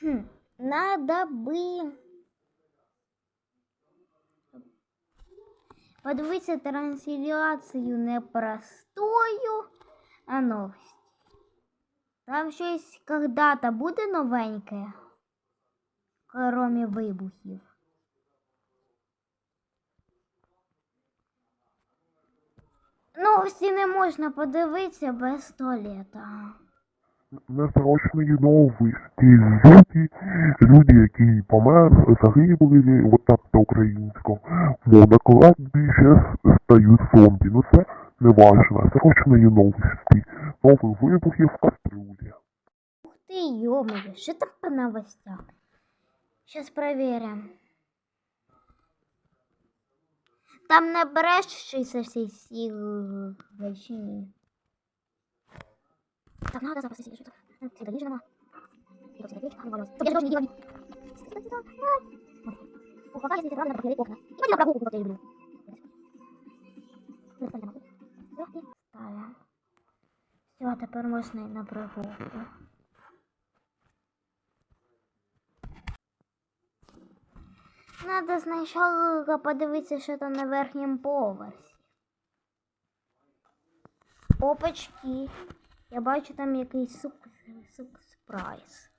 Хм, надо бы подивитися трансляцію не простою, а новості. Там щось когда-то буде новеньке, кроме вибухів. Новості не можна подивитися без туалета Несрочної новості. Люди, люди, які померли, загинули, от так на українському. Мов на кладбище стають зомбі. Ну це не важно. Срочної новості. Нових вибухів в кастрюлі. Ух ты, ё-моё, что там по новостям? Сейчас проверим. Там не брешешься всей силы большими. Так, надо запасы себе что-то. Всегда ниже нема. И вот сюда печка, навалилась. Стоп, я же тоже не делаю. Ух, пока если надо проверить окна. И пойдем на прогулку, как я люблю. Ну, ставим на прогулку. Всё, и ставим. Все, тепер можна і на прогулку. Надо спочатку подивитися, що там на верхньому поверсі. Опачки. Я бачу там якийсь сук, сук спрайс.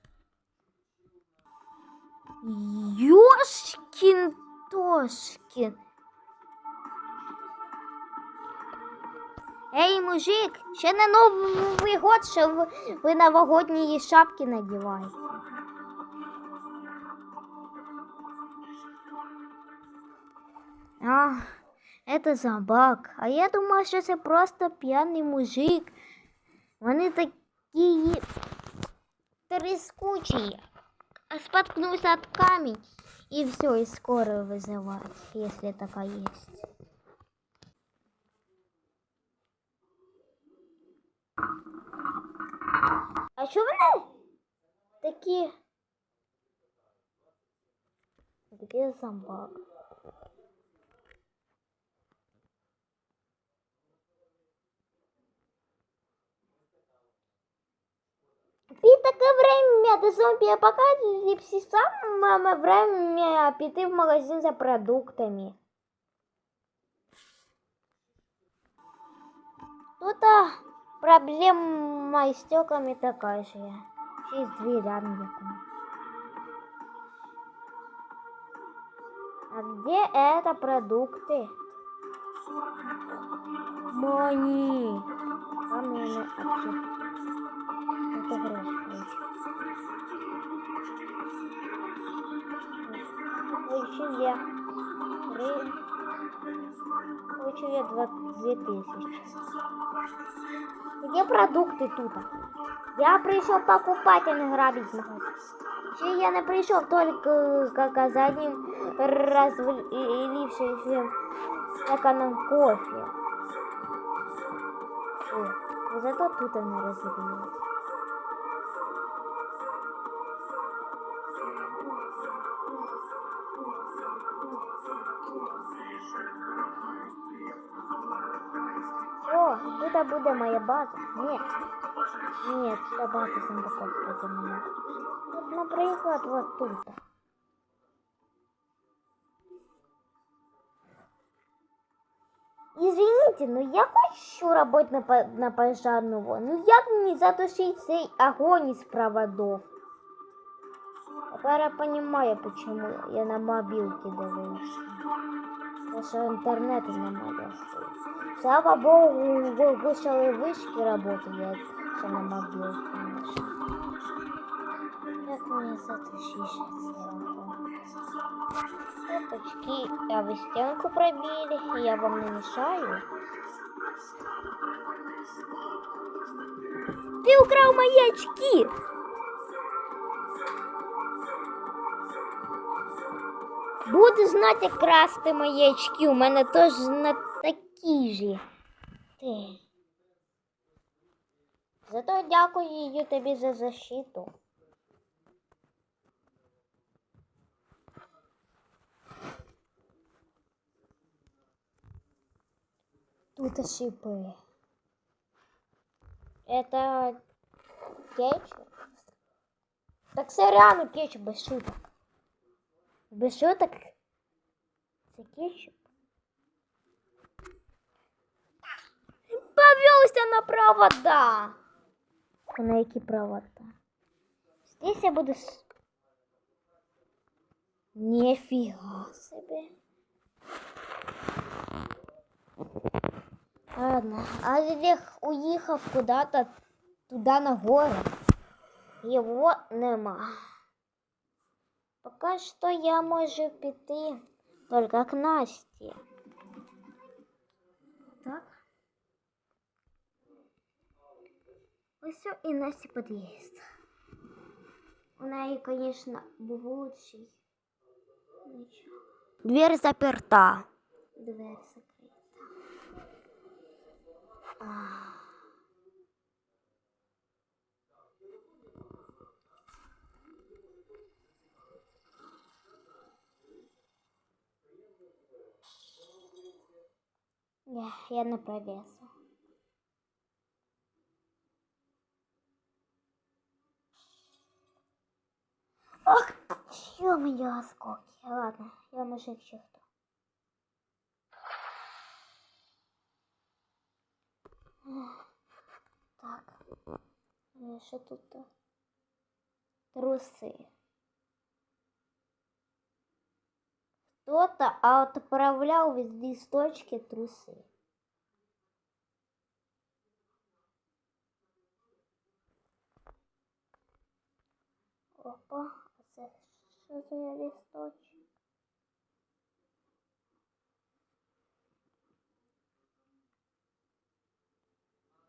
Йошкін тошкін. Ей, мужик, ще не Новий год, що ви, ви новогодні шапки надіваєте. А, это собак. А я думала, що це просто п'яний мужик. Вони такі трескучі. А споткнулся от камень. И все, и скорую вызывать, если такая есть. А що вони такі? Такі собак. время до зомбі апокаліпсису саме время піти в магазин за продуктами. Тут а, проблема с стеклами такая же. Ще й з дверями якими. А где это продукты? Мани. Там, наверное, отчет. Это гроши. Получил я. Получил я два, две тысячи. Где продукты тут? Я пришел покупать, а не грабить магазин. Ще я не прийшов только как за одним развалившимся стаканом кофе. О, зато тут она разлилась. Тут буде моя база. Нет. Нет, це база сундуков проти мене. От, наприклад, вот тут. Извините, но я хочу работать на, на пожарного. Ну як мені затушить цей огонь із проводов? Тепер я понимаю, почему я на мобилке дивився. Що інтернету немає. Слава Богу, ви- вышел и вышки работают, что на мобилке. Как мне затушить сейчас Опачки, а вы стенку пробили, я вам не мешаю. Ты украл мои очки! Буду знати, красти мої очки. У мене теж на такі ж. Ти. Зато дякую тобі за защиту. Тут шипы. Это кетчуп? Так це реально кетчуп без шуток. Без шуток. Це кетчуп. Повелся на провода. На які провода? Здесь я буду... Нифига себе. Ладно, а Олег уехал куда-то туда на горы. Его нема. Пока что я можу піти только к Насте. Так. Ось і Насті під'їзд. У неї, конечно, був лучший. Нічого. Дверь заперта. Дверь закрита. Не, я не провесу. Ах, ё-моё, осколки. Ладно, я мужик чи хто. Ех, Так. Е, Що тут? Кто-то отправлял в листочки трусы. Опа, а що за листочок?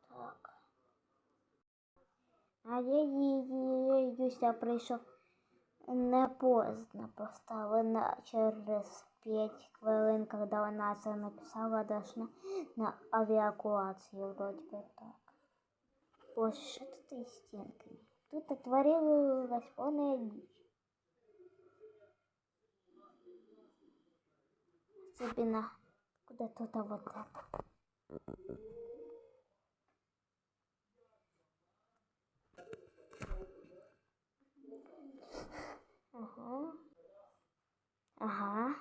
Так. А я її Юся прийшов не поздно, поставили на через 5 хвилин, коли вона це написала даже на, на авіакуацію, вроді би так. Боже, що тут із стінками? Тут отворилась повна ніч. Особенно куда тут вот это. Ага. Ага.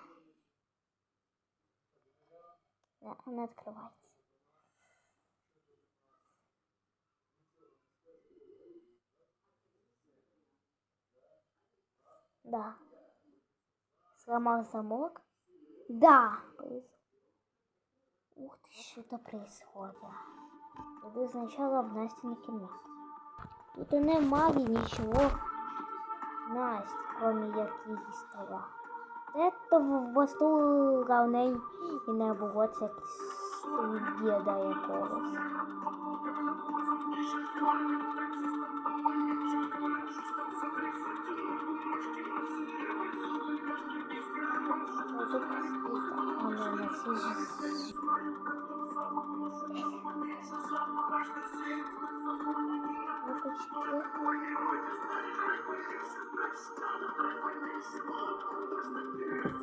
Да, она открывается. Да. Сломал замок? Да. Ух ты, что-то происходит. Иду сначала в Настину кімнату. Тут і немає нічого 16, кроме якістова. Те в восту равней і не було це діда якогось. Тут спіта, а не на цій ж-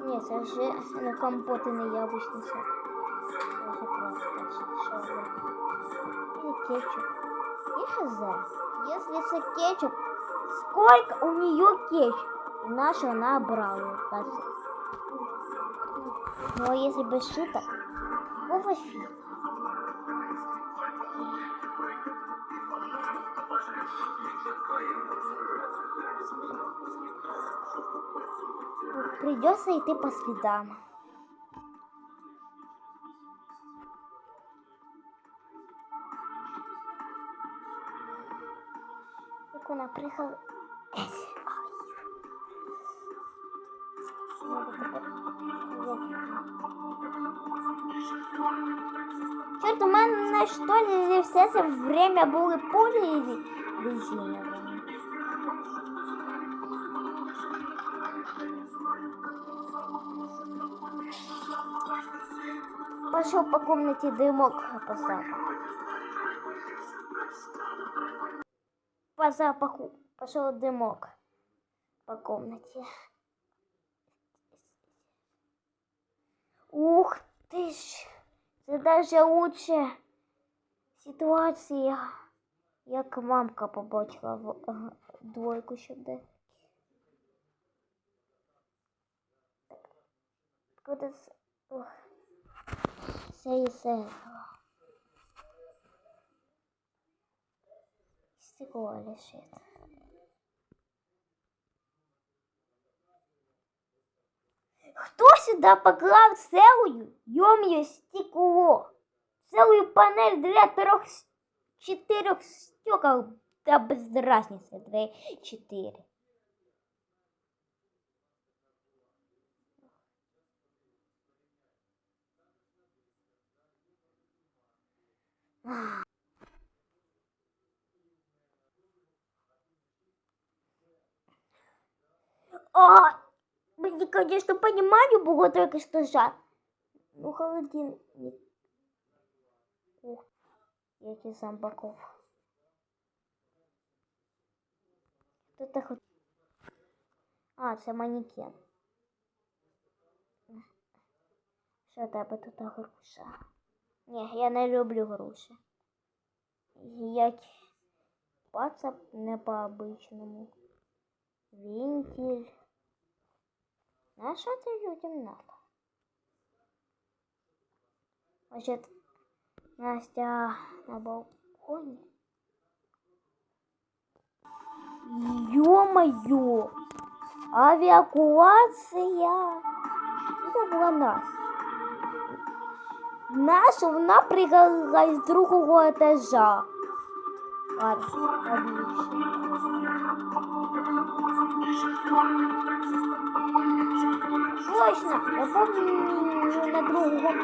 Ні, це ж не компот і не яблучний сок. Це вже просто що це? Или кетчуп. Я хз. Если это кетчуп, сколько у нее кетчуп? И нашу она брала. кажется. Ну а если без шуток, какого фига? Придется идти по следам. Как она приехала... Черт, у мене що ли все це время були полі резинові. пошел по комнате дымок по запаху. По запаху пошел дымок по комнате. Ух ты ж, это даже лучше ситуация. Як мамка побачила в, ага, двойку сюди. Куди... Ох. цієї серії. Стекло лежит. Хто сюда поклал целую йом'ю стекло? Целую панель для трех четырех стекол. Да без разницы, две четыре. А, мені, конечно, понимаю, було только что жар. Ну, холодильник. Ух, який зомбаков. Хто так хот... А, це манекен. Що тебе тут груша? Ні, я не люблю груші. Як пацап не по-обичному. Вентиль. А що це людям надо? Значит, Настя на балконе. Ё-моё! Авиакуация! Это была нас. Наша вона пригала з другого етажа. Ладно. Точно, я помню на другому,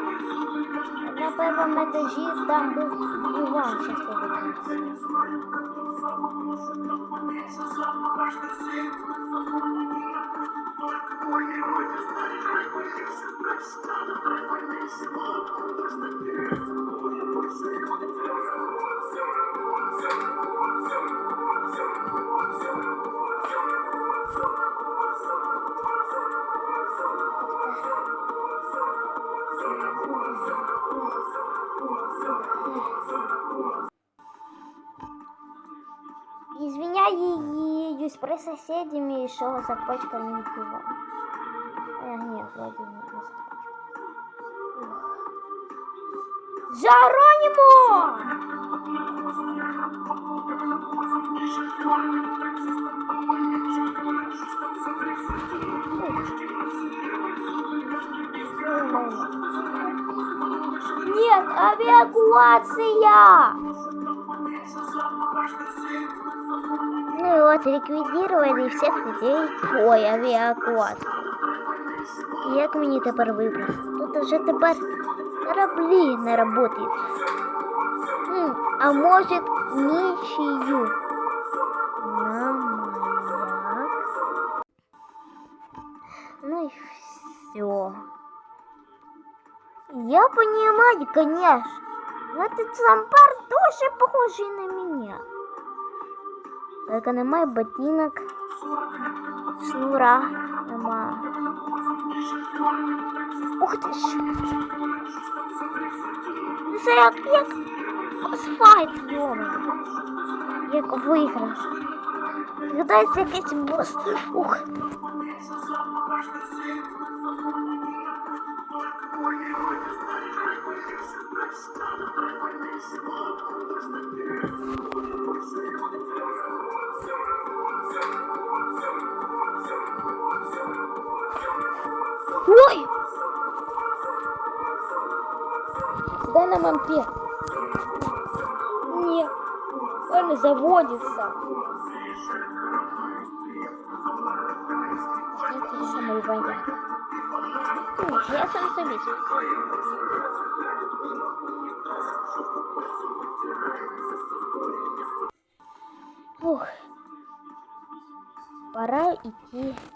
на першому етажі там був Іван щасливий. Извиняюсь при соседями, что за почками пива. А, нет, вроде не за почками. Жаронимо! Нет, авиакуация! вот ликвидировали всех людей. Ой, авіакуацію. І Як мені тепер вибрати? Тут уже тепер кораблі не работають. М, а може нічию? На маяк. Ну и все. Я понимаю, конечно. Но этот зомбар тоже похожий на меня. Только немає ботинок, шнура нема. Ух ти ж! Це як, як асфальт, йома. Як виграш. Гадається якийсь бос. Ух. Ой! Дай нам ампер. Нет, он заводится. Это не самое понятное. Ну, я сам собить. Ух. 2